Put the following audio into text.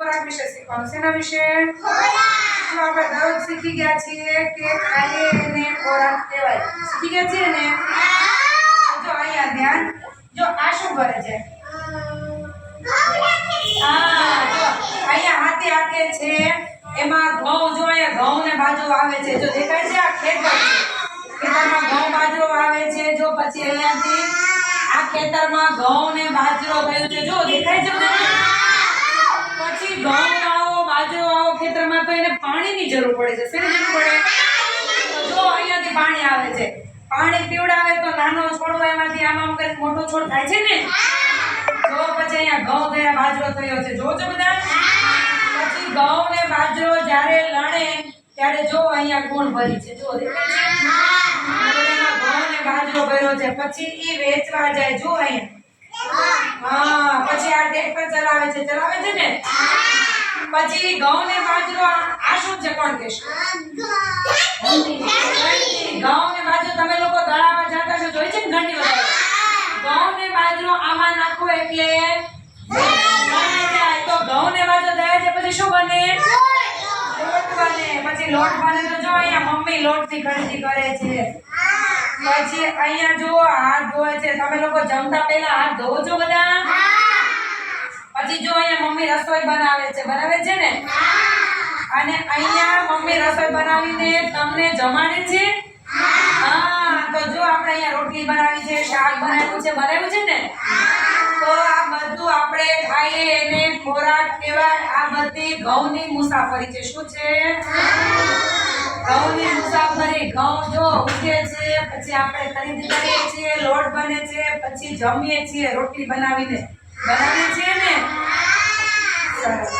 ખોરાક વિશે શીખવાનું. શેના વિશે? જો આપણે દરરોજ શીખી ગયા છીએ કે ખાઈએ એને ખોરાક કહેવાય. શીખી ગયા છીએ ને? જો અહીંયા ધ્યાન. જો આ શું કરે છે? હા જો અહીંયા હાથી આકે છે એમાં ઘઉં જો અહીંયા ઘઉં ને બાજરો આવે છે. જો દેખાય છે આ ખેતર ખેતરમાં ઘઉં બાજરો આવે છે જો પછી અહીંયાથી આ ખેતરમાં ઘઉં ને બાજરો થયું છે. જો દેખાય છે? પછી ઘઉં વાવો બાજરો વાવો ખેતરમાં તો એને પાણીની જરૂર પડે છે. શેની જરૂર પડે? જો અહીંયાથી પાણી આવે છે. પાણી પીવડાવે તો નાનો છોડ એમાંથી આમ આમ કરીને મોટો છોડ થાય છે ને? જો પછી અહીંયા ઘઉં થયા, બાજરો થયો છે. જોજો બધા. પછી ઘઉં ને બાજરો જ્યારે લણે, ત્યારે જો અહીંયા ગુણ ભરી છે. જો બાજરો ભર્યો છે. પછી એ વેચવા જાય. જો અહીંયા. હા, પછી આ ટ્રેક્ટર ચલાવે છે. ચલાવે છે ને? પછી ઘઉં ને બાજરો આ આ શું છે કોણ કહેશે ઘઉં ને બાજરો તમે લોકો દળાવા જતા છો જોઈ છે ને ઘણી વખત ઘઉં ને બાજરો આમાં નાખો એટલે દળાઈ જાય. તો ઘઉં ને બાજરો દળાઈ જાય પછી શું બને લોટ બને પછી લોટ બને તો જો અહીંયા મમ્મી લોટની ખરીદી કરે છે પછી અહીંયા જો હાથ ધોવે છે તમે લોકો જમતા પહેલા હાથ ધોવો છો બધા પછી જો અહીંયા મમ્મી રસોઈ બનાવે છે બનાવે છે ને? અને અહીંયા મમ્મી રસોઈ બનાવીને તમને જમાડે છે? હા, તો જો આપણે અહીંયા રોટલી બનાવી છે, શાક બનાવ્યું છે બનાવ્યું છે ને? તો આ બધું આપણે ખાઈએ એને ખોરાક કહેવાય આ બધી ઘઉંની મુસાફરી છે. શું છે? ઘઉંની મુસાફરી, ઘઉં જો ઉગે છે, પછી આપણે ખરીદી છીએ, લોટ બને છે, પછી જમીએ છીએ રોટલી બનાવીને. બનાવીએ છીએ ને? Yeah.